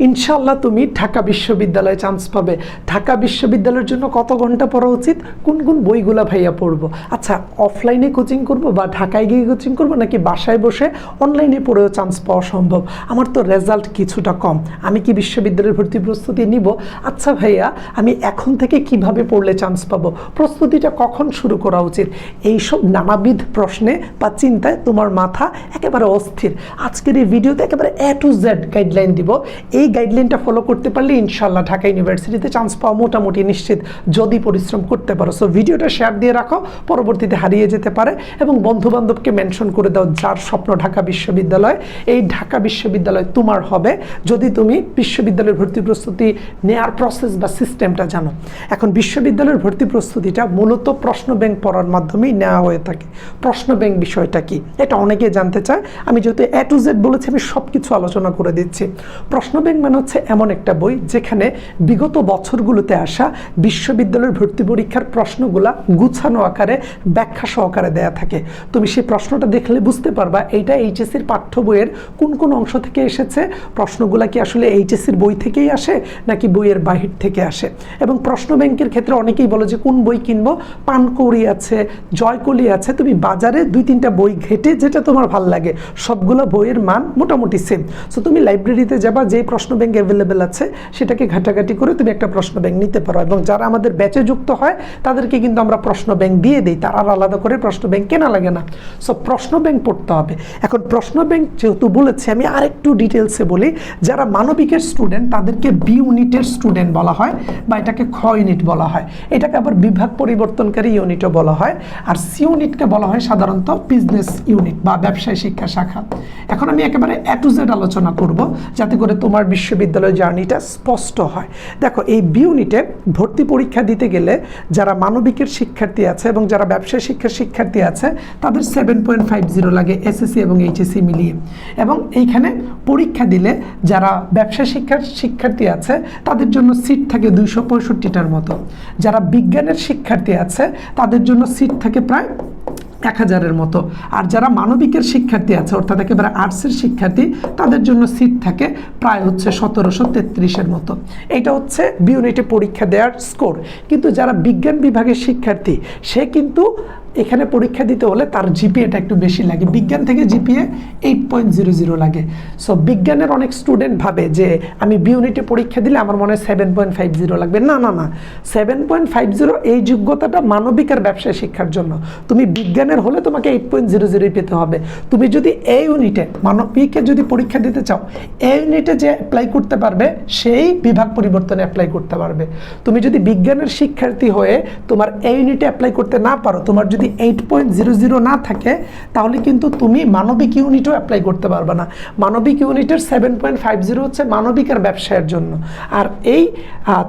ইনশাল্লাহ তুমি ঢাকা বিশ্ববিদ্যালয়ে চান্স পাবে। ঢাকা বিশ্ববিদ্যালয়ের জন্য কত ঘণ্টা পড়া উচিত? কোন কোন বইগুলা ভাইয়া পড়ব? আচ্ছা অফলাইনে কোচিং করব বা ঢাকায় গিয়ে কোচিং করব নাকি বাসায় বসে অনলাইনে পড়েও চান্স পাওয়া সম্ভব? আমার তো রেজাল্ট কিছুটা কম। আমি কি বিশ্ববিদ্যালয়ের ভর্তি প্রস্তুতি নিব? আচ্ছা ভাইয়া, আমি এখন থেকে কীভাবে পড়লে চান্স পাবো? প্রস্তুতিটা কখন শুরু করা উচিত? এইসব নানাবিধ প্রশ্নে বা চিন্তায় তোমার মাথা একেবারে অস্থির। আজকের এই ভিডিওতে একেবারে এ টু জেড গাইডলাইন দিব। এই গাইডলাইনটা ফলো করতে পারলে ইনশাল্লাহ ঢাকা ইউনিভার্সিটিতে চান্স পাওয়া মোটামুটি নিশ্চিত যদি পরিশ্রম করতে পারো। সো ভিডিওটা শেয়ার দিয়ে রাখো, পরবর্তীতে হারিয়ে যেতে পারে এবং বন্ধু বান্ধবকে মেনশন করে দাও যার স্বপ্ন ঢাকা বিশ্ববিদ্যালয়। এই ঢাকা বিশ্ববিদ্যালয় তোমার হবে যদি তুমি বিশ্ববিদ্যালয়ের ভর্তি প্রস্তুতি নেয়ার প্রসেস বা সিস্টেমটা জানো। এখন বিশ্ববিদ্যালয়ের ভর্তি প্রস্তুতিটা মূলত প্রশ্ন ব্যাংক পড়ার মাধ্যমেই নেওয়া হয়ে থাকে। প্রশ্ন ব্যাংক বিষয়টা কি? এটা অনেকে জানতে চায়। আমি যেহেতু এ টু জেড বলেছি, আমি সব কিছু আলোচনা করে দিচ্ছি। প্রশ্ন ব্যাংক মানে হচ্ছে এমন একটা বই যেখানে বিগত বছরগুলোতে আসা বিশ্ববিদ্যালয়ের ভর্তি পরীক্ষার প্রশ্নগুলা গুছানো আকারে, ব্যাখ্যা সহকারে দেয়া থাকে। তুমি সেই প্রশ্নটা দেখলে বুঝতে পারবা, এইটা এইচএসির পাঠ্য বইয়ের কোন কোন অংশ থেকে এসেছে? প্রশ্নগুলা কি আসলে এইচএসির বই থেকেই আসে, নাকি বইয়ের বাহির থেকে আসে? এবং প্রশ্ন ব্যাংকের ক্ষেত্রে অনেকেই বলে যে, কোন বই কিনবো? পানকৌড়ি আছে, জয়কলি আছে, তুমি বাজারে দুই তিনটা বই ঘেটে যেটা তোমার ভালো লাগে, সবগুলো বইয়ের মান মোটামুটি সেম সো তুমি লাইব্রেরিতে যাবা, যেই প্রশ্ন ব্যাংক অ্যাভেলেবেল আছে, সেটাকে ঘাটাঘাটি করে তুমি একটা প্রশ্ন ব্যাংক নিতে পারো এবং যারা আমাদের ব্যাচে যুক্ত হয়, তাদেরকে কিন্তু আমরা প্রশ্ন ব্যাংক দিয়ে দিই। তারা আর আলাদা করে প্রশ্ন ব্যাংক কেনা লাগে না। সো প্রশ্ন ব্যাংক পড়তে হবে। এখন প্রশ্ন ব্যাংক যেহেতু বলেছি, আমি আরেকটু ডিটেলসে বলি। যারা মানবিকের স্টুডেন্ট তাদেরকে বি ইউনিটের স্টুডেন্ট বলা হয় বা এটাকে খ ইউনিট বলা হয়। এটাকে আবার বিভাগ পরিবর্তনকারী ইউনিটও বলা হয়। আর সি ইউনিটকে বলা হয় সাধারণত বিজনেস ইউনিট বা ব্যবসায় শিক্ষা শাখা। এখন আমি একেবারে এ টু জেড আলোচনা করব, যাতে করে তোমার বিশ্ববিদ্যালয় জার্নিটা স্পষ্ট হয়। দেখো, এই বিউনিটে ভর্তি পরীক্ষা দিতে গেলে যারা মানবিকের শিক্ষার্থী আছে এবং যারা ব্যবসায় শিক্ষার শিক্ষার্থী আছে, তাদের সেভেন পয়েন্ট ফাইভ জিরো লাগে এসএসসি এবং এইচএসসি মিলিয়ে। এবং এইখানে পরীক্ষা দিলে যারা ব্যবসা শিক্ষার শিক্ষার্থী আছে, তাদের জন্য সিট থাকে দুইশো পঁয়ষট্টিটার মতো। যারা বিজ্ঞানের শিক্ষার্থী আছে, তাদের জন্য সিট থাকে প্রায় এক হাজারের মতো। আর যারা মানবিকের শিক্ষার্থী আছে, অর্থাৎ একেবারে আর্টসের শিক্ষার্থী, তাদের জন্য সিট থাকে প্রায় হচ্ছে সতেরোশো তেত্রিশের মতো। এটা হচ্ছে বিউনিটে পরীক্ষা দেওয়ার স্কোর কিন্তু যারা বিজ্ঞান বিভাগের শিক্ষার্থী, সে কিন্তু এখানে পরীক্ষা দিতে হলে তার জিপিএটা একটু বেশি লাগে। বিজ্ঞান থেকে GPA eight point zero zero লাগে। সো বিজ্ঞানের অনেক স্টুডেন্ট ভাবে যে, আমি বিউনিটে পরীক্ষা দিলে আমার মনে হয় সেভেন পয়েন্ট ফাইভ জিরো লাগবে। না না না। সেভেন পয়েন্ট ফাইভ জিরো এই যোগ্যতাটা মানবিক আর ব্যবসায় শিক্ষার জন্য। তুমি বিজ্ঞানের হলে তোমাকে এইট পয়েন্ট জিরো জিরোই পেতে হবে। তুমি যদি এ ইউনিটে মানবিকে যদি পরীক্ষা দিতে চাও এ ইউনিটে যে অ্যাপ্লাই করতে পারবে, সেই বিভাগ পরিবর্তনে অ্যাপ্লাই করতে পারবে। তুমি যদি বিজ্ঞানের শিক্ষার্থী হয়ে তোমার এ ইউনিটে অ্যাপ্লাই করতে না পারো, তোমার যদি এইট পয়েন্ট জিরো জিরো না থাকে, তাহলে কিন্তু তুমি মানবিক ইউনিটও অ্যাপ্লাই করতে পারবে না। মানবিক ইউনিটের সেভেন পয়েন্ট ফাইভ জিরো হচ্ছে মানবিক আর ব্যবসায়ের জন্য। আর এই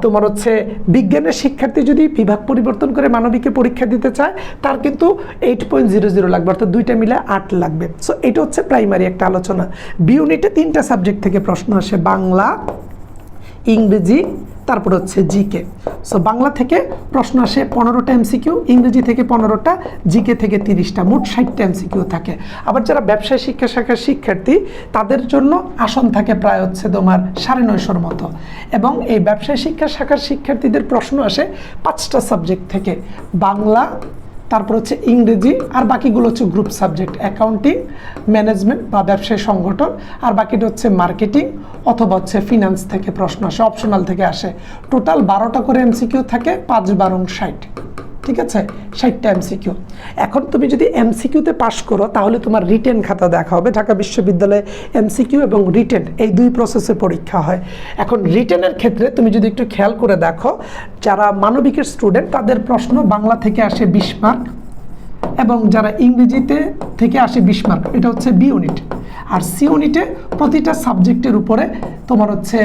তোমার হচ্ছে বিজ্ঞানের শিক্ষার্থী যদি বিভাগ পরিবর্তন করে মানবিকে পরীক্ষা দিতে চায়, তার কিন্তু এইট পয়েন্ট জিরো জিরো লাগবে, অর্থাৎ দুইটা মিলে আট লাগবে। সো এটা হচ্ছে প্রাইমারি একটা আলোচনা। বি ইউনিটে তিনটা সাবজেক্ট থেকে প্রশ্ন আসে, বাংলা ইংরেজি, তারপর হচ্ছে জিকে সো বাংলা থেকে প্রশ্ন আসে পনেরোটা এমসিকিউ ইংরেজি থেকে পনেরোটা জিকে থেকে তিরিশটা, মোট ষাটটা এমসিকিউ থাকে। আবার যারা ব্যবসায় শিক্ষা শাখার শিক্ষার্থী, তাদের জন্য আসন থাকে প্রায় হচ্ছে তোমার সাড়ে নয়শোর মতো। এবং এই ব্যবসায় শিক্ষা শাখার শিক্ষার্থীদের প্রশ্ন আসে পাঁচটা সাবজেক্ট থেকে, বাংলা তারপর হচ্ছে ইংরেজি, আর বাকিগুলো হচ্ছে গ্রুপ সাবজেক্ট অ্যাকাউন্টিং ম্যানেজমেন্ট বা ব্যবসায় সংগঠন, আর বাকিটা হচ্ছে মার্কেটিং অথবা হচ্ছে ফিনান্স থেকে প্রশ্ন আসে অপশনাল থেকে আসে। টোটাল বারোটা করে এমসিকিউ থাকে, পাঁচ বারং ষাট। ঠিক আছে? ষাটটা এমসিকিউ এখন তুমি যদি এমসিকিউতে পাশ করো, তাহলে তোমার রিটেন খাতা দেখা হবে। ঢাকা বিশ্ববিদ্যালয়ে এমসিকিউ এবং রিটেন এই দুই প্রসেসে পরীক্ষা হয়। এখন রিটেনের ক্ষেত্রে তুমি যদি একটু খেয়াল করে দেখো, যারা মানবিকের স্টুডেন্ট তাদের প্রশ্ন বাংলা থেকে আসে বিশ মার্ক এবং যারা ইংরেজিতে থেকে আসে বিশ মার্ক এটা হচ্ছে বি ইউনিট আর সি ইউনিটে প্রতিটা সাবজেক্টের উপরে তোমার হচ্ছে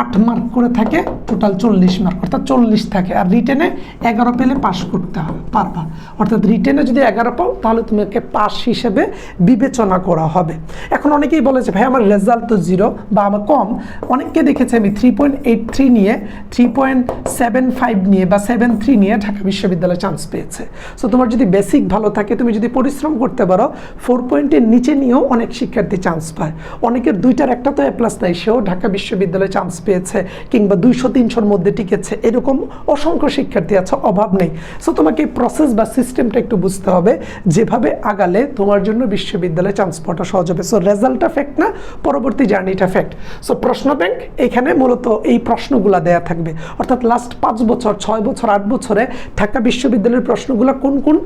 আট মার্ক করে থাকে। টোটাল চল্লিশ মার্ক অর্থাৎ চল্লিশ থাকে। আর রিটেনে এগারো পেলে পাস করতে হবে, পারবা। অর্থাৎ রিটেনে যদি এগারো পাও, তাহলে তোমাকে পাস হিসেবে বিবেচনা করা হবে। এখন অনেকেই বলে যে, ভাই, আমার রেজাল্ট তো জিরো বা আমার কম। অনেককে দেখেছি আমি থ্রি পয়েন্ট এইট থ্রি নিয়ে থ্রি পয়েন্ট সেভেন ফাইভ নিয়ে বা সেভেন থ্রি নিয়ে ঢাকা বিশ্ববিদ্যালয়ে চান্স পেয়েছে। সো তোমার যদি বেসিক ভালো থাকে, তুমি যদি পরিশ্রম করতে পারো ফোর পয়েন্টের নিচে নিয়েও অনেক শিক্ষার্থী চান্স পায়। অনেকের দুইটার একটা তো এ প্লাস নাই, সেও ঢাকা বিশ্ববিদ্যালয়ে চান্স পেয়েছে কিংবা দুইশো তিনশোর মধ্যে টিকেছে। এরকম অসংখ্য শিক্ষার্থী আছে, অভাব নেই। সো তোমাকে প্রসেস বা সিস্টেমটা একটু বুঝতে হবে, যেভাবে আগালে তোমার জন্য বিশ্ববিদ্যালয়ে চান্স পাওয়াটা সহজ হবে। সো রেজাল্টটা ফ্যাক্ট না, পরবর্তী জার্নিটা ফ্যাক্ট সো প্রশ্ন ব্যাংক এখানে মূলত এই প্রশ্নগুলো দেয়া থাকবে। অর্থাৎ লাস্ট পাঁচ বছর, ছয় বছর, আট বছরে ঢাকা বিশ্ববিদ্যালয়ের প্রশ্নগুলো কোন কোন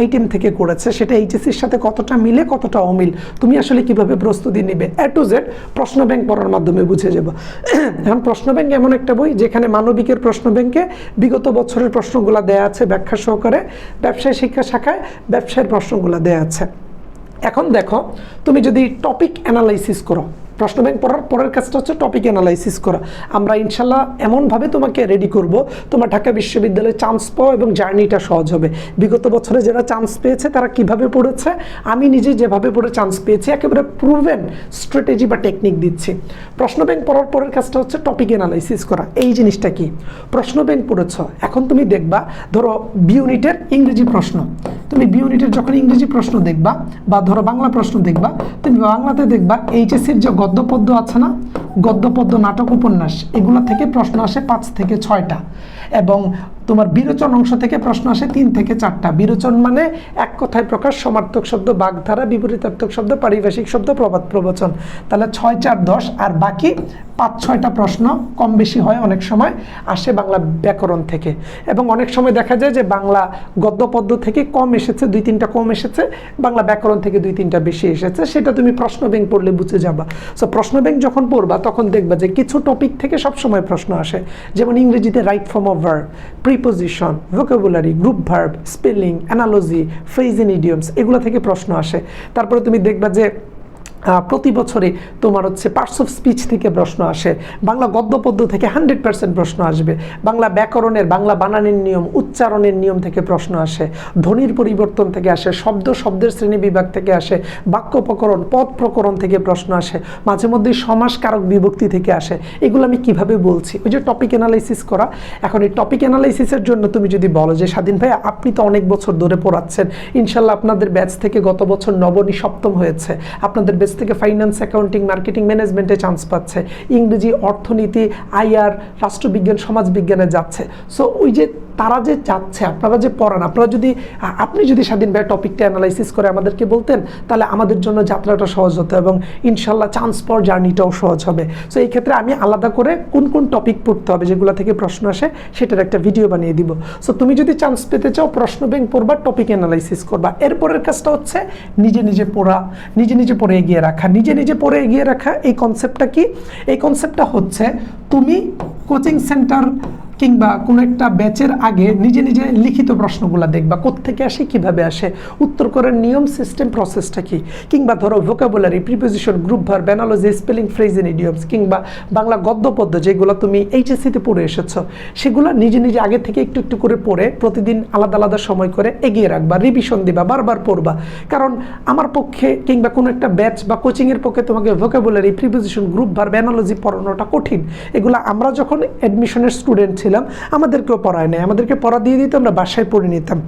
আইটেম থেকে করেছে, সেটা এইচএসির সাথে কতটা মিলে, কতটা অমিল? তুমি আসলে কীভাবে প্রস্তুতি নিবে? এ টু জেড প্রশ্ন ব্যাংক পড়ার মাধ্যমে বুঝে যাব। এখন প্রশ্ন ব্যাংক এমন একটা বই যেখানে মানবিকের প্রশ্ন ব্যাংকে বিগত বছরের প্রশ্নগুলো দেয়া আছে ব্যাখ্যা সহকারে, ব্যবসায় শিক্ষা শাখায় ব্যবসায়ের প্রশ্নগুলো দেয়া আছে। এখন দেখো, তুমি যদি টপিক অ্যানালাইসিস করো প্রশ্ন ব্যাংক পড়ার পরের কাজটা হচ্ছে টপিক অ্যানালাইসিস করা। আমরা ইনশাল্লাহ এমনভাবে তোমাকে রেডি করব, তোমার ঢাকা বিশ্ববিদ্যালয়ে চান্স পাও এবং জার্নিটা সহজ হবে। বিগত বছরে যারা চান্স পেয়েছে, তারা কীভাবে পড়েছে? আমি নিজে যেভাবে পড়ে চান্স পেয়েছি, একেবারে প্রুভেন স্ট্র্যাটেজি বা টেকনিক দিচ্ছি। প্রশ্ন ব্যাংক পড়ার পরের কাজটা হচ্ছে টপিক অ্যানালাইসিস করা। এই জিনিসটা কি? প্রশ্ন ব্যাংক পড়েছ, এখন তুমি দেখবা, ধরো বি ইউনিটের ইংরেজি প্রশ্ন। তুমি বি ইউনিটের যখন ইংরেজি প্রশ্ন দেখবা বা ধরো বাংলা প্রশ্ন দেখবা, তুমি বাংলাতে দেখবা এইচএসির যে গদ্য পদ্য আছে না? গদ্য পদ্য নাটক, উপন্যাস, এগুলো থেকে প্রশ্ন আসে পাঁচ থেকে ছয়টা। এবং তোমার বিরোচন অংশ থেকে প্রশ্ন আসে তিন থেকে চারটা। বিরোচন মানে এক কথায় প্রকাশ, সমার্থক শব্দ, বাগধারা, বিপরীতার্থক শব্দ, পারিভাষিক শব্দ, প্রবাদ প্রবচন। তাহলে ছয়, চার, দশ, আর বাকি পাঁচ, ছয়টা প্রশ্ন কম বেশি হয় অনেক সময়, আসে বাংলা ব্যাকরণ থেকে। এবং অনেক সময় দেখা যায় যে বাংলা গদ্য পদ্য থেকে কম এসেছে, দুই, তিনটা কম এসেছে, বাংলা ব্যাকরণ থেকে দুই, তিনটা বেশি এসেছে, সেটা তুমি প্রশ্ন ব্যাংক পড়লে বুঝে যাবা। সো প্রশ্ন ব্যাংক যখন পড়বা, তখন দেখবা যে কিছু টপিক থেকে সবসময় প্রশ্ন আসে। যেমন ইংরেজিতে right form of verb preposition vocabulary group verb spelling analogy phrase in idioms এগুলো থেকে প্রশ্ন আসে। তারপরে তুমি দেখবা যে প্রতি বছরে তোমার হচ্ছে পার্টস অফ স্পিচ থেকে প্রশ্ন আসে। বাংলা গদ্যপদ্য থেকে হান্ড্রেড পার্সেন্ট প্রশ্ন আসবে। বাংলা ব্যাকরণের, বাংলা বানানের নিয়ম, উচ্চারণের নিয়ম থেকে প্রশ্ন আসে। ধ্বনির পরিবর্তন থেকে আসে, শব্দ শব্দের শ্রেণি বিভাগ থেকে আসে, বাক্য প্রকরণ, পদ প্রকরণ থেকে প্রশ্ন আসে, মাঝে মধ্যে সমাস কারক বিভক্তি থেকে আসে। এগুলো আমি কীভাবে বলছি? ওই যে টপিক অ্যানালাইসিস করা। এখন এই টপিক অ্যানালাইসিসের জন্য তুমি যদি বলো যে, স্বাধীন ভাই আপনি তো অনেক বছর ধরে পড়াচ্ছেন। ইনশাল্লাহ আপনাদের ব্যাচ থেকে গত বছর নবনী সপ্তম হয়েছে। আপনাদের ব্যাচ থেকে ফাইন্যান্স অ্যাকাউন্টিং মার্কেটিং ম্যানেজমেন্টে চান্স পাচ্ছে। ইংরেজি অর্থনীতি আইআর রাষ্ট্রবিজ্ঞান, সমাজবিজ্ঞানে যাচ্ছে। সো ওই যে তারা যে যাচ্ছে আপনারা যে পড়ান, আপনারা যদি আপনি যদি স্বাধীন ভাই টপিকটা অ্যানালাইসিস করে আমাদেরকে বলতেন, তাহলে আমাদের জন্য যাত্রাটা সহজ হতো এবং ইনশাল্লাহ চান্স পর জার্নিটাও সহজ হবে। সো এই ক্ষেত্রে আমি আলাদা করে কোন কোন টপিক পড়তে হবে যেগুলো থেকে প্রশ্ন আসে, সেটার একটা ভিডিও বানিয়ে দিব। সো তুমি যদি চান্স পেতে চাও, প্রশ্ন ব্যাংক পড়বা টপিক অ্যানালাইসিস করবা। এরপরের কাজটা হচ্ছে নিজে নিজে পড়া, নিজে নিজে পড়ে এগিয়ে রাখা। নিজে নিজে পড়ে এগিয়ে রাখা, এই কনসেপ্টটা কি? এই কনসেপ্টটা হচ্ছে তুমি কোচিং সেন্টার কিংবা কোনো একটা ব্যাচের আগে নিজে নিজে লিখিত প্রশ্নগুলো দেখবা, কোত্থেকে আসে, কীভাবে আসে, উত্তর করার নিয়ম সিস্টেম প্রসেসটা কি? কিংবা ধরো vocabulary preposition group verb analogy spelling phrase in idioms কিংবা বাংলা গদ্যপদ্য যেগুলো তুমি এইচএসসিতে পড়ে এসেছ, সেগুলো নিজে নিজে আগে থেকে একটু একটু করে পড়ে প্রতিদিন আলাদা আলাদা সময় করে এগিয়ে রাখবা রিভিশন দিবা, বারবার পড়বা। কারণ আমার পক্ষে কিংবা কোনো একটা ব্যাচ বা কোচিংয়ের পক্ষে তোমাকে ভোকাবুলারি প্রিপোজিশন গ্রুপ ভার ব্যানালজি পড়ানোটা কঠিন। এগুলো আমরা যখন অ্যাডমিশনের স্টুডেন্ট ছিলাম আমাদেরকেও পড়ায় নেয় আমাদেরকে পড়া দিয়ে দিতে আমরা বাসায় পড়ে নিতাম।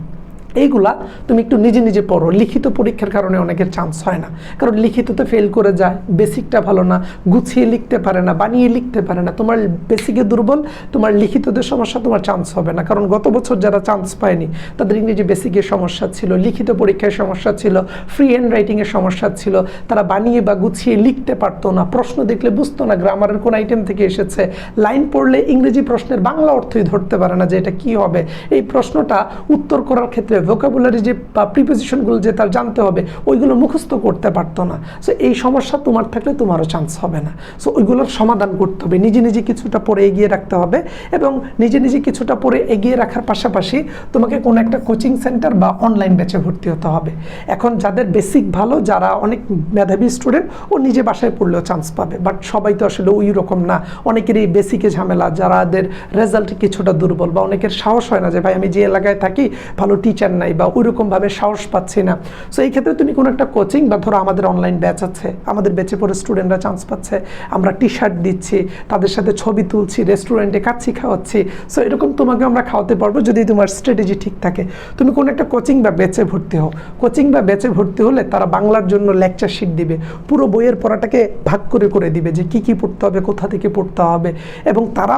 এইগুলা তুমি একটু নিজে নিজে পড়ো। লিখিত পরীক্ষার কারণে অনেকের চান্স হয় না। কারণ লিখিততে ফেল করে যায় বেসিকটা ভালো না, গুছিয়ে লিখতে পারে না, বানিয়ে লিখতে পারে না। তোমার বেসিকে দুর্বল, তোমার লিখিতদের সমস্যা, তোমার চান্স হবে না। কারণ গত বছর যারা চান্স পায়নি, তাদের ইংরেজি বেসিকের সমস্যা ছিল, লিখিত পরীক্ষায় সমস্যা ছিল ফ্রি হ্যান্ড রাইটিংয়ের সমস্যা ছিল। তারা বানিয়ে বা গুছিয়ে লিখতে পারতো না। প্রশ্ন দেখলে বুঝতো না গ্রামারের কোন আইটেম থেকে এসেছে। লাইন পড়লে ইংরেজি প্রশ্নের বাংলা অর্থই ধরতে পারে না যে এটা কি হবে। এই প্রশ্নটা উত্তর করার ক্ষেত্রে ভোকাবুলারি যে প্রিপোজিশনগুলো যে তার জানতে হবে, ওইগুলো মুখস্থ করতে পারতো না। সো এই সমস্যা তোমার থাকলে তোমারও চান্স হবে না। সো ওইগুলোর সমাধান করতে হবে। নিজে নিজে কিছুটা পরে এগিয়ে রাখতে হবে এবং নিজে নিজে কিছুটা পরে এগিয়ে রাখার পাশাপাশি তোমাকে কোনো একটা কোচিং সেন্টার বা অনলাইন ব্যাচে ভর্তি হতে হবে। এখন যাদের বেসিক ভালো, যারা অনেক মেধাবী স্টুডেন্ট ও নিজে বাসায় পড়লেও চান্স পাবে। বাট সবাই তো আসলে ওই রকম না। অনেকেরই বেসিকে ঝামেলা, যারাদের রেজাল্ট কিছুটা দুর্বল বা অনেকের সাহস হয় না যে, ভাই, আমি যে এলাকায় থাকি, ভালো টিচার নাই বা ওই রকমভাবে সাহস পাচ্ছি না। সো এই ক্ষেত্রে তুমি কোনো একটা কোচিং বা ধরো আমাদের অনলাইন ব্যাচ আছে, আমাদের ব্যাচে পরে স্টুডেন্টরা চান্স পাচ্ছে, আমরা টি শার্ট দিচ্ছি, তাদের সাথে ছবি তুলছি রেস্টুরেন্টে কাচ্ছি খাওয়াচ্ছি। সো এরকম তোমাকে আমরা খাওয়াতে পারব যদি তোমার স্ট্র্যাটেজি ঠিক থাকে। তুমি কোনো একটা কোচিং বা ব্যাচে ভর্তি হও। কোচিং বা ব্যাচে ভর্তি হলে তারা বাংলার জন্য লেকচার শিট দিবে। পুরো বইয়ের পড়াটাকে ভাগ করে করে দিবে যে কি কি পড়তে হবে, কোথা থেকে পড়তে হবে। এবং তারা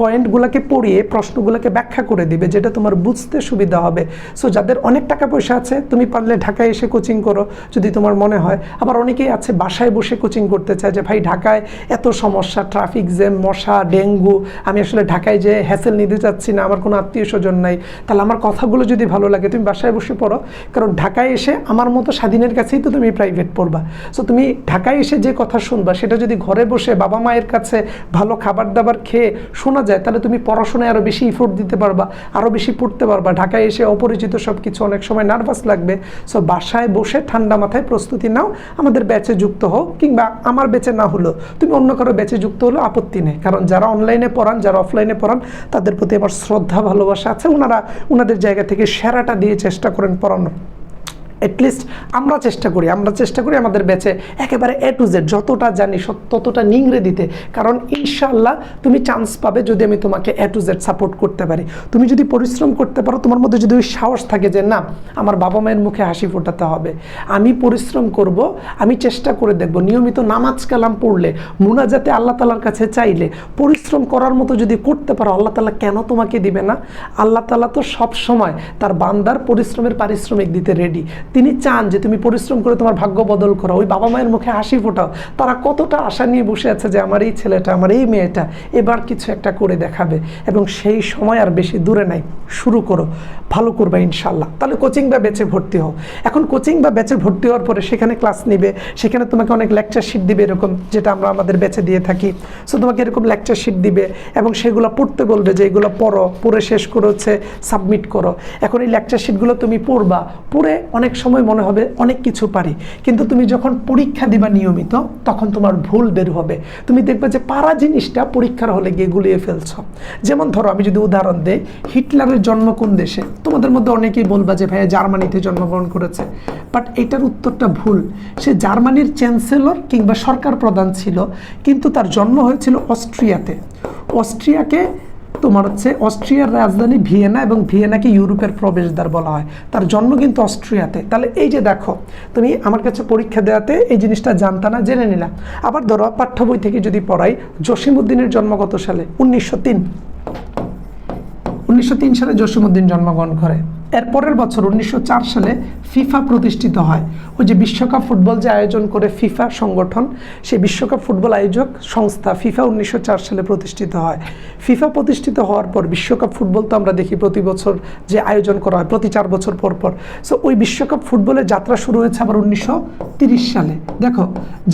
পয়েন্টগুলোকে পড়িয়ে প্রশ্নগুলোকে ব্যাখ্যা করে দিবে, যেটা তোমার বুঝতে সুবিধা হবে। সো যাদের অনেক টাকা পয়সা আছে, তুমি পারলে ঢাকায় এসে কোচিং করো, যদি তোমার মনে হয়। আবার অনেকেই আছে বাসায় বসে কোচিং করতে চায় যে, ভাই, ঢাকায় এত সমস্যা ট্রাফিক জ্যাম মশা, ডেঙ্গু, আমি আসলে ঢাকায় যে হ্যাসেল নিতে চাচ্ছি না, আমার কোনো আত্মীয় স্বজন নাই। তাহলে আমার কথাগুলো যদি ভালো লাগে, তুমি বাসায় বসে পড়ো। কারণ ঢাকায় এসে আমার মতো স্বাধীনের কাছেই তো তুমি প্রাইভেট পড়বা। সো তুমি ঢাকায় এসে যে কথা শুনবা, সেটা যদি ঘরে বসে বাবা মায়ের কাছে ভালো খাবার দাবার খেয়ে শোনা যায়, তাহলে তুমি পড়াশোনায় আরও বেশি ইফোর্ট দিতে পারবা আরও বেশি পড়তে পারবা। ঢাকায় এসে অপরিচিত সব কিছু অনেক সময় নার্ভাস লাগবে। সো বাসায় বসে ঠান্ডা মাথায় প্রস্তুতি নাও, আমাদের ব্যাচে যুক্ত হও, কিংবা আমার ব্যাচে না হলো তুমি অন্য কারও ব্যাচে যুক্ত হলো আপত্তি নেই, কারণ যারা অনলাইনে পড়ান, যারা অফলাইনে পড়ান, তাদের প্রতি আমার শ্রদ্ধা, ভালোবাসা আছে। ওনারা ওনাদের জায়গা থেকে সেরাটা দিয়ে চেষ্টা করেন পড়ানোর। অ্যাটলিস্ট আমরা চেষ্টা করি, আমরা চেষ্টা করি আমাদের ব্যাচে একেবারে এ টু জেড যতটা জানি ততটা নিংড়ে দিতে। কারণ ইনশাল্লাহ তুমি চান্স পাবে যদি আমি তোমাকে এ টু জেড সাপোর্ট করতে পারি। তুমি যদি পরিশ্রম করতে পারো, তোমার মধ্যে যদি ওই সাহস থাকে যে না, আমার বাবা মায়ের মুখে হাসি ফোটাতে হবে। আমি পরিশ্রম করব, আমি চেষ্টা করে দেখব। নিয়মিত নামাজ কালাম পড়লে, মুনাজাতে আল্লাহ তালার কাছে চাইলে, পরিশ্রম করার মতো যদি করতে পারো, আল্লাহ তালা কেন তোমাকে দিবে না? আল্লাহ তালা তো সব সময় তার বান্দার পরিশ্রমের পারিশ্রমিক দিতে রেডি তিনি চান যে তুমি পরিশ্রম করে তোমার ভাগ্য বদল করো। ওই বাবা মায়ের মুখে হাসি ফোটাও। তারা কতটা আশা নিয়ে বসে আছে যে আমার এই ছেলেটা, আমার এই মেয়েটা এবার কিছু একটা করে দেখাবে এবং সেই সময় আর বেশি দূরে নাই। শুরু করো। ভালো করবে ইনশাল্লাহ তাহলে কোচিং বা ব্যাচে ভর্তি হও। এখন কোচিং বা ব্যাচে ভর্তি হওয়ার পরে সেখানে ক্লাস নিবে। সেখানে তোমাকে অনেক লেকচার শিট দিবে এরকম যেটা আমরা আমাদের ব্যাচে দিয়ে থাকি। সো তোমাকে এরকম লেকচার শিট দিবে এবং সেগুলো পড়তে বলবে যে এগুলো পড়ো, পড়ে শেষ করে হচ্ছে সাবমিট করো। এখন এই লেকচার শিটগুলো তুমি পড়বা। পড়ে অনেক সময় মনে হবে অনেক কিছু পারি। কিন্তু তুমি যখন পরীক্ষা দিবা নিয়মিত, তখন তোমার ভুল বের হবে। তুমি দেখবে যে পারা জিনিসটা পরীক্ষার হলে গিয়ে গুলিয়ে ফেলছো। যেমন ধরো, আমি যদি উদাহরণ দেই, হিটলারের জন্ম কোন দেশে? তোমাদের মধ্যে অনেকেই বলবা যে, ভাইয়া, জার্মানিতে জন্মগ্রহণ করেছে। বাট এটার উত্তরটা ভুল। সে জার্মানির চ্যান্সেলর কিংবা সরকার প্রধান ছিল, কিন্তু তার জন্ম হয়েছিল অস্ট্রিয়াতে। অস্ট্রিয়াকে তোমার হচ্ছে অস্ট্রিয়ার রাজধানী ভিয়েনা এবং ভিয়েনাকে ইউরোপের প্রবেশদ্বার বলা হয়। তার জন্ম কিন্তু অস্ট্রিয়াতে। তাহলে এই যে দেখো, তুমি আমার কাছে পরীক্ষা দেওয়াতে এই জিনিসটা জানতা না, জেনে নিলাম আবার ধরো, পাঠ্য বই থেকে যদি পড়াই জসিমুদ্দিনের জন্ম কত সালে, উনিশশো তিন। উনিশশো তিন সালে জসিমুদ্দিন জন্মগ্রহণ করে। এর পরের বছর উনিশশো চার সালে ফিফা প্রতিষ্ঠিত হয়। ওই যে বিশ্বকাপ ফুটবল যে আয়োজন করে ফিফা সংগঠন, সেই বিশ্বকাপ ফুটবল আয়োজক সংস্থা ফিফা উনিশশো চার সালে প্রতিষ্ঠিত হয়। ফিফা প্রতিষ্ঠিত হওয়ার পর বিশ্বকাপ ফুটবল তো আমরা দেখি প্রতি বছর যে আয়োজন করা হয়, প্রতি চার বছর পর পর। সো ওই বিশ্বকাপ ফুটবলের যাত্রা শুরু হয়েছে আবার উনিশশো সালে। দেখো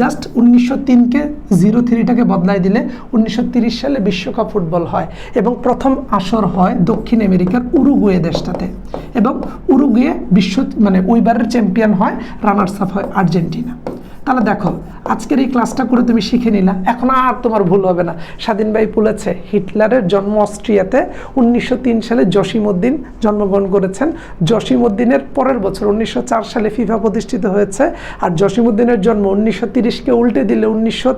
জাস্ট উনিশশো তিনকে জিরো থ্রিটাকে বদলাই দিলে উনিশশো সালে বিশ্বকাপ ফুটবল হয় এবং প্রথম আসর হয় দক্ষিণ আমেরিকার উরুগুয়ে দেশটাতে। এবং উরুগুয়ে বিশ্ব মানে ওইবারের চ্যাম্পিয়ন হয় রানার্স আপ হয় আর্জেন্টিনা। তাহলে দেখো আজকের এই ক্লাসটা করে তুমি শিখে নিলা। এখন আর তোমার ভুল হবে না। স্বাধীন ভাই বলেছে, হিটলারের জন্ম অস্ট্রিয়াতে উনিশশো তিন সালে জসিমউদ্দিন জন্মগ্রহণ করেছেন। জসিমউদ্দিনের পরের বছর উনিশশো চার সালে ফিফা প্রতিষ্ঠিত হয়েছে। আর জসিমউদ্দিনের জন্ম উনিশশো তিরিশকে উল্টে দিলে উনিশশো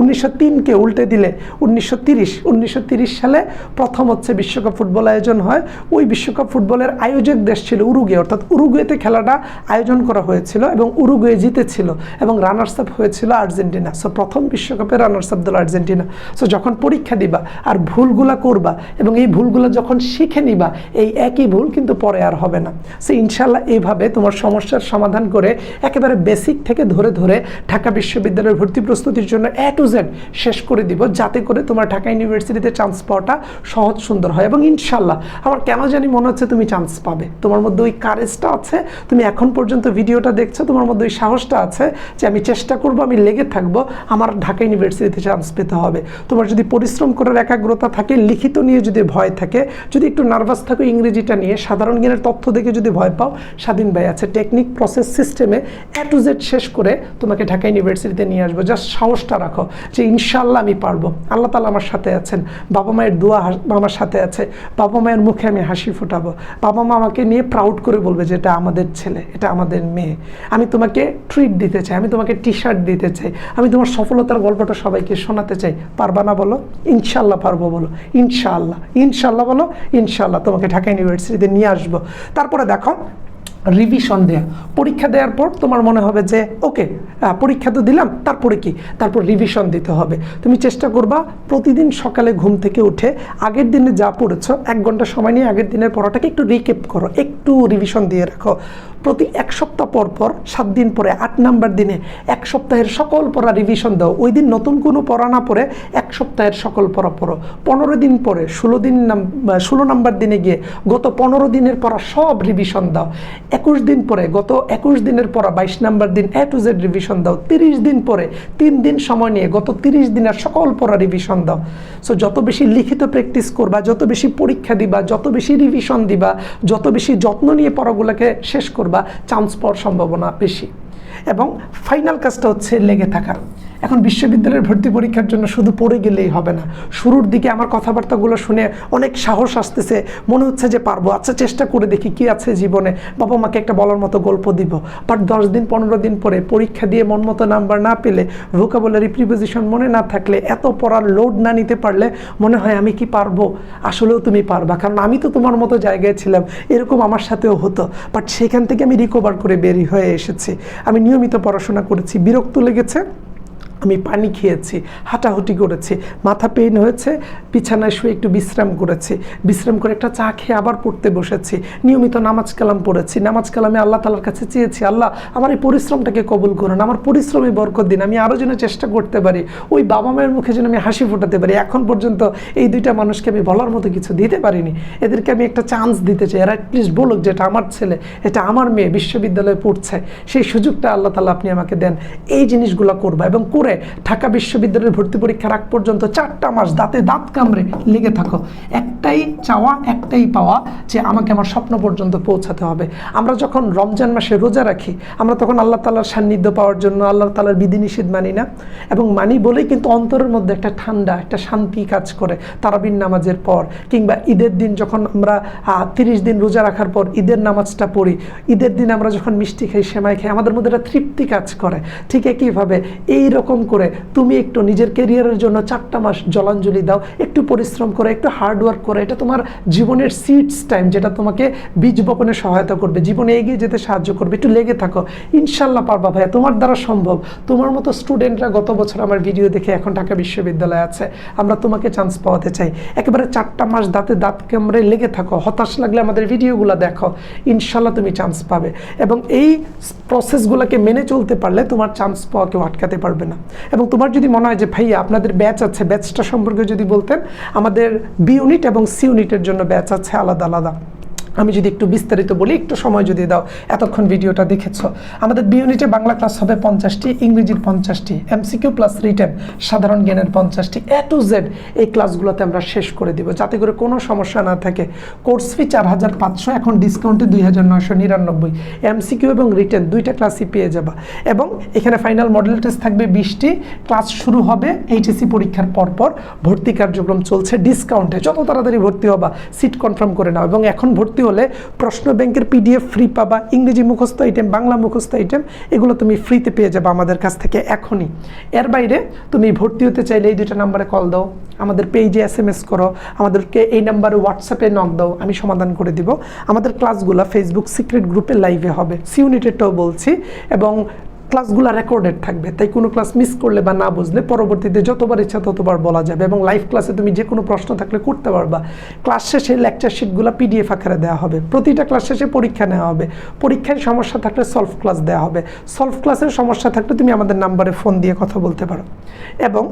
উনিশশো তিনকে উল্টে দিলে উনিশশো তিরিশ। উনিশশো সালে প্রথম হচ্ছে বিশ্বকাপ ফুটবল আয়োজন হয়। ওই বিশ্বকাপ ফুটবলের আয়োজক দেশ ছিল উরুগুয়ে। অর্থাৎ উরুগুয়েতে খেলাটা আয়োজন করা হয়েছিল এবং উরুগুয়ে জিতেছিল এবং রানার্স আপ হয়েছিল। ছিল আর্জেন্টিনা। সো প্রথম বিশ্বকাপে রানার্স আপ দল আর্জেন্টিনা। সো যখন পরীক্ষা দিবা আর ভুলগুলা করবা এবং এই ভুলগুলো যখন শিখে নিবা, এই একই ভুল কিন্তু পরে আর হবে না। সো ইনশাল্লাহ এইভাবে তোমার সমস্যার সমাধান করে একেবারে বেসিক থেকে ধরে ধরে ঢাকা বিশ্ববিদ্যালয়ের ভর্তি প্রস্তুতির জন্য এ টু জেড শেষ করে দিব, যাতে করে তোমার ঢাকা ইউনিভার্সিটিতে চান্স পাওয়াটা সহজ সুন্দর হয় এবং ইনশাল্লাহ আমার কেন জানি মনে হচ্ছে তুমি চান্স পাবে। তোমার মধ্যে ওই কারেজটা আছে, তুমি এখন পর্যন্ত ভিডিওটা দেখছ, তোমার মধ্যে ওই সাহসটা আছে যে আমি চেষ্টা করব আমি লেগে থাকব, আমার ঢাকা ইউনিভার্সিটিতে চান্স পেতে হবে। তোমার যদি পরিশ্রম করার একাগ্রতা থাকে, লিখিত নিয়ে যদি ভয় থাকে, যদি একটু নার্ভাস থাকো ইংরেজিটা নিয়ে, সাধারণ জ্ঞানের তথ্য দেখে যদি ভয় পাও, স্বাধীন ভাই আছে। টেকনিক প্রসেস সিস্টেমে এ টু জেড শেষ করে তোমাকে ঢাকা ইউনিভার্সিটিতে নিয়ে আসব। জাস্ট সাহসটা রাখো যে ইনশাল্লাহ আমি পারব। আল্লাহ তালা আমার সাথে আছেন। বাবা মায়ের দোয়া আমার সাথে আছে। বাবা মায়ের মুখে আমি হাসি ফোটাবো। বাবা মা আমাকে নিয়ে প্রাউড করে বলবে যে এটা আমাদের ছেলে, এটা আমাদের মেয়ে। আমি তোমাকে ট্রিট দিতে চাই। আমি তোমাকে টি শার্ট দিতে চাই। আমি তোমার সফলতার গল্পটা সবাইকে শোনাতে চাই। পারবা না বলো? ইনশাল্লাহ পারব বলো। ইনশাল্লাহ ইনশাল্লাহ বলো? ইনশাল্লাহ তোমাকে ঢাকা ইউনিভার্সিটিতে নিয়ে আসব। তারপরে দেখো রিভিশন দেয়া। পরীক্ষা দেওয়ার পর তোমার মনে হবে যে ওকে পরীক্ষা তো দিলাম, তারপরে কি? তারপর রিভিশন দিতে হবে। তুমি চেষ্টা করবা প্রতিদিন সকালে ঘুম থেকে উঠে আগের দিনে যা পড়েছো, এক ঘণ্টা সময় নিয়ে আগের দিনের পড়াটাকে একটু রিকেপ করো। একটু রিভিশন দিয়ে রাখো। প্রতি এক সপ্তাহ পর পর, সাত দিন পরে, আট নাম্বার দিনে এক সপ্তাহের সকল পড়া রিভিশন দাও। ওই দিন নতুন কোনো পড়া না পড়ে এক সপ্তাহের সকল পড়া পড়ো। পনেরো দিন পরে, ষোলো দিন ষোলো নাম্বার দিনে গিয়ে গত পনেরো দিনের পড়া সব রিভিশন দাও। একুশ দিন পরে, গত একুশ দিনের পড়া বাইশ নাম্বার দিন এ টু জেড রিভিশন দাও। তিরিশ দিন পরে, তিন দিন সময় নিয়ে গত তিরিশ দিনের সকল পড়া রিভিশন দাও। সো যত বেশি লিখিত প্র্যাকটিস করবা, যত বেশি পরীক্ষা দিবা, যত বেশি রিভিশন দিবা, যত বেশি যত্ন নিয়ে পড়াগুলোকে শেষ করবা চান্স পাওয়ার সম্ভাবনা বেশি। এবং ফাইনাল কাজটা হচ্ছে লেগে থাকা। এখন বিশ্ববিদ্যালয়ের ভর্তি পরীক্ষার জন্য শুধু পড়ে গেলেই হবে না। শুরুর দিকে আমার কথাবার্তাগুলো শুনে অনেক সাহস আসতেছে। মনে হচ্ছে যে পারব। আচ্ছা চেষ্টা করে দেখি কি আছে জীবনে। বাবা মাকে একটা বলার মতো গল্প দিব। বাট দশ দিন, পনেরো দিন পরে পরীক্ষা দিয়ে মন মতো নাম্বার না পেলে ভোকাবুলারি প্রিপোজিশন মনে না থাকলে, এত পড়ার লোড না নিতে পারলে মনে হয় আমি কি পারব? আসলেও তুমি পারবা। কারণ আমি তো তোমার মতো জায়গায় ছিলাম। এরকম আমার সাথেও হতো। বাট সেখান থেকে আমি রিকভার করে বেরি হয়ে এসেছি। আমি নিয়মিত পড়াশোনা করেছি। বিরক্ত লেগেছে? আমি পানি খেয়েছি, হাঁটাহুটি করেছি, মাথা পেন হয়েছে, বিছানায় শুয়ে একটু বিশ্রাম করেছি, বিশ্রাম করে একটা চা খেয়ে আবার পড়তে বসেছি, নিয়মিত নামাজ কালাম পড়েছি, নামাজ কালামে আল্লাহ তালার কাছে চেয়েছি, আল্লাহ আমার এই পরিশ্রমটাকে কবুল করুন, আমার পরিশ্রমে বরকত দিন, আমি আরও যেন চেষ্টা করতে পারি, ওই বাবা মায়ের মুখে যেন আমি হাসি ফোটাতে পারি, এখন পর্যন্ত এই দুইটা মানুষকে আমি বলার মতো কিছু দিতে পারিনি, এদেরকে আমি একটা চান্স দিতে চাই, এরা অ্যাটলিস্ট বলুক যে এটা আমার ছেলে, এটা আমার মেয়ে বিশ্ববিদ্যালয়ে পড়ছে, সেই সুযোগটা আল্লাহ তালা আপনি আমাকে দেন, এই জিনিসগুলো করবা এবং করে ঢাকা বিশ্ববিদ্যালয়ের ভর্তি পরীক্ষার আগ পর্যন্ত চারটা মাস দাঁতে দাঁত কামড়ে লেগে থাকো। একটাই চাওয়া, একটাই পাওয়া যে আমাকে আমার স্বপ্ন পর্যন্ত পৌঁছাতে হবে। আমরা যখন রমজান মাসে রোজা রাখি, আমরা তখন আল্লাহ তালার সান্নিধ্য পাওয়ার জন্য আল্লাহ তালার বিধিনিষেধ মানি না। এবং মানি বলেই কিন্তু অন্তরের মধ্যে একটা ঠান্ডা, একটা শান্তি কাজ করে তারাবিন নামাজের পর। কিংবা ঈদের দিন যখন আমরা তিরিশ দিন রোজা রাখার পর ঈদের নামাজটা পড়ি, ঈদের দিন আমরা যখন মিষ্টি খাই, সেমাই খাই, আমাদের মধ্যে একটা তৃপ্তি কাজ করে। ঠিক একইভাবে এই রকম করে তুমি একটু নিজের কেরিয়ারের জন্য চারটা মাস জলাঞ্জলি দাও, একটু পরিশ্রম করে, একটু হার্ড ওয়ার্ক করে, এটা তোমার জীবনের সিডস টাইম যেটা তোমাকে বীজ বপনে সহায়তা করবে, জীবনে এগিয়ে যেতে সাহায্য করবে, একটু লেগে থাকো। ইনশাল্লাহ পারবা ভাইয়া, তোমার দ্বারা সম্ভব। তোমার মতো স্টুডেন্টরা গত বছর আমার ভিডিও দেখে এখন ঢাকা বিশ্ববিদ্যালয়ে আছে। আমরা তোমাকে চান্স পাওয়াতে চাই। একেবারে চারটা মাস দাঁতে দাঁত কামড়ে লেগে থাকো, হতাশ লাগলে আমাদের ভিডিওগুলো দেখো। ইনশাল্লাহ তুমি চান্স পাবে। এবং এই প্রসেসগুলোকে মেনে চলতে পারলে তোমার চান্স পাওয়া কেউ আটকাতে পারবে না। এবং তোমার যদি মনে হয় যে, ভাইয়া, আপনাদের ব্যাচ আছে, ব্যাচটা সম্পর্কে যদি বলতেন, আমাদের বি ইউনিট এবং সি ইউনিটের জন্য ব্যাচ আছে আলাদা আলাদা। আমি যদি একটু বিস্তারিত বলি, একটু সময় যদি দাও, এতক্ষণ ভিডিওটা দেখেছ। আমাদের বি ইউনিটে বাংলা ক্লাস হবে পঞ্চাশটি, ইংরেজির পঞ্চাশটি এমসিকিউ প্লাস রিটেন সাধারণ জ্ঞানের পঞ্চাশটি। এ টু জেড এই ক্লাসগুলোতে আমরা শেষ করে দিব। যাতে করে কোনো সমস্যা না থাকে। কোর্স ফি চার হাজার পাঁচশো, এখন ডিসকাউন্টে দুই হাজার নয়শো নিরানব্বই। এমসিকিউ এবং রিটেন দুইটা ক্লাসই পেয়ে যাবা। এবং এখানে ফাইনাল মডেল টেস্ট থাকবে বিশটি। ক্লাস শুরু হবে এইচএসসি পরীক্ষার পরপর। ভর্তি কার্যক্রম চলছে ডিসকাউন্টে যত তাড়াতাড়ি ভর্তি হবা সিট কনফার্ম করে নাও। এবং এখন ভর্তি হলে প্রশ্ন ব্যাংকের পিডিএফ ফ্রি পাবা, ইংরেজি মুখস্থ আইটেম বাংলা মুখস্থ আইটেম এগুলো তুমি ফ্রিতে পেয়ে যাবে আমাদের কাছ থেকে এখনই। এর বাইরে তুমি ভর্তি হতে চাইলে এই দুইটা নাম্বারে কল দাও, আমাদের পেজে এস এম এস করো, আমাদেরকে এই নাম্বারে হোয়াটসঅ্যাপে নক দাও, আমি সমাধান করে দিব। আমাদের ক্লাসগুলো ফেসবুক সিক্রেট গ্রুপে লাইভে হবে। সিউনিটেডটাও বলছি এবং ক্লাসগুলো রেকর্ডেড থাকবে। তাই কোনো ক্লাস মিস করলে বা না বুঝলে পরবর্তীতে যতবার ইচ্ছা ততবার বলা যাবে এবং লাইভ ক্লাসে তুমি যে কোনো প্রশ্ন থাকলে করতে পারবা। ক্লাস শেষে লেকচার শিটগুলো পিডিএফ আকারে দেওয়া হবে। প্রতিটা ক্লাস শেষে পরীক্ষা নেওয়া হবে। পরীক্ষায় সমস্যা থাকলে সলভ ক্লাস দেওয়া হবে। সলভ ক্লাসের সমস্যা থাকলে তুমি আমাদের নাম্বারে ফোন দিয়ে কথা বলতে পারো। এবং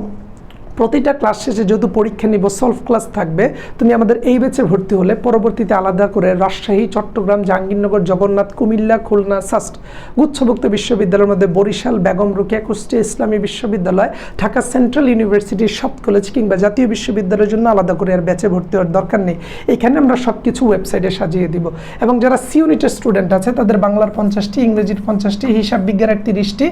প্রতিটা ক্লাস শেষে যেহেতু পরীক্ষা নিব সলভ ক্লাস থাকবে, তুমি আমাদের এই ব্যাচে ভর্তি হলে পরবর্তীতে আলাদা করে রাজশাহী, চট্টগ্রাম, জাহাঙ্গীরনগর, জগন্নাথ, কুমিল্লা, খুলনা, সাস্ট, গুচ্ছভুক্ত বিশ্ববিদ্যালয়ের মধ্যে বরিশাল, বেগম, রুকিয়া, কুষ্টিয়া ইসলামী বিশ্ববিদ্যালয়, ঢাকা সেন্ট্রাল ইউনিভার্সিটির সব কলেজ কিংবা জাতীয় বিশ্ববিদ্যালয়ের জন্য আলাদা করে আর ব্যাচে ভর্তি হওয়ার দরকার নেই। এখানে আমরা সব কিছু ওয়েবসাইটে সাজিয়ে দিব। এবং যারা সি ইউনিটের স্টুডেন্ট আছে, তাদের বাংলার পঞ্চাশটি, ইংরেজির পঞ্চাশটি, হিসাব বিজ্ঞানের তিরিশটি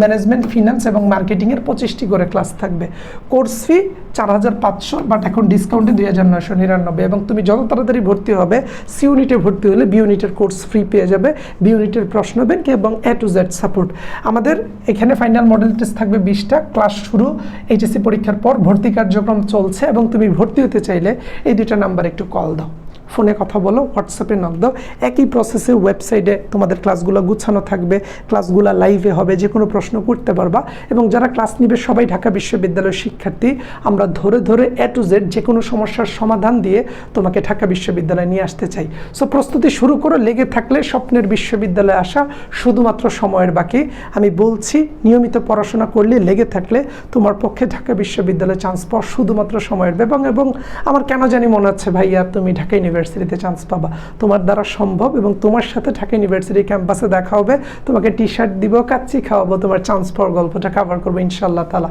ম্যানেজমেন্ট ফিনান্স এবং মার্কেটিংয়ের পঁচিশটি করে ক্লাস থাকবে। কোর্স ফি চার হাজার পাঁচশো বাট এখন ডিসকাউন্টে দুই হাজার নয়শো নিরানব্বই। এবং তুমি যত তাড়াতাড়ি ভর্তি হবে সি ইউনিটে ভর্তি হলে বি ইউনিটের কোর্স ফ্রি পেয়ে যাবে বি ইউনিটের প্রশ্ন ব্যাংক এবং এ টু জেড সাপোর্ট আমাদের এখানে ফাইনাল মডেল টেস্ট থাকবে বিশটা ক্লাস শুরু এইচএসসি পরীক্ষার পর ভর্তি কার্যক্রম চলছে এবং তুমি ভর্তি হতে চাইলে এই দুটা নাম্বার একটু কল দাও। ফোনে কথা বলো হোয়াটসঅ্যাপে নক দাও। একই প্রসেসে ওয়েবসাইটে তোমাদের ক্লাসগুলো গুছানো থাকবে ক্লাসগুলো লাইভে হবে যে কোনো প্রশ্ন করতে পারবা। এবং যারা ক্লাস নিবে সবাই ঢাকা বিশ্ববিদ্যালয়ের শিক্ষার্থী। আমরা ধরে ধরে এ টু জেড যে কোনো সমস্যার সমাধান দিয়ে তোমাকে ঢাকা বিশ্ববিদ্যালয়ে নিয়ে আসতে চাই। সো প্রস্তুতি শুরু করো, লেগে থাকলে স্বপ্নের বিশ্ববিদ্যালয়ে আসা শুধুমাত্র সময়ের বাকি। আমি বলছি, নিয়মিত পড়াশোনা করলে লেগে থাকলে তোমার পক্ষে ঢাকা বিশ্ববিদ্যালয়ে চান্স পাওয়া শুধুমাত্র সময়ের এবং এবং আমার কেন জানি মনে হচ্ছে ভাইয়া, তুমি ঢাকা ইউনিভার্সিটিতে চান্স পাবা। তোমার দ্বারা সম্ভব এবং তোমার সাথে ঢাকা ইউনিভার্সিটি ক্যাম্পাসে দেখা হবে। তোমাকে টি শার্ট দিব, কাচ্চি খাওয়াবো, তোমার চান্স পাওয়ার গল্পটা কাভার করব ইনশাল্লাহ তালা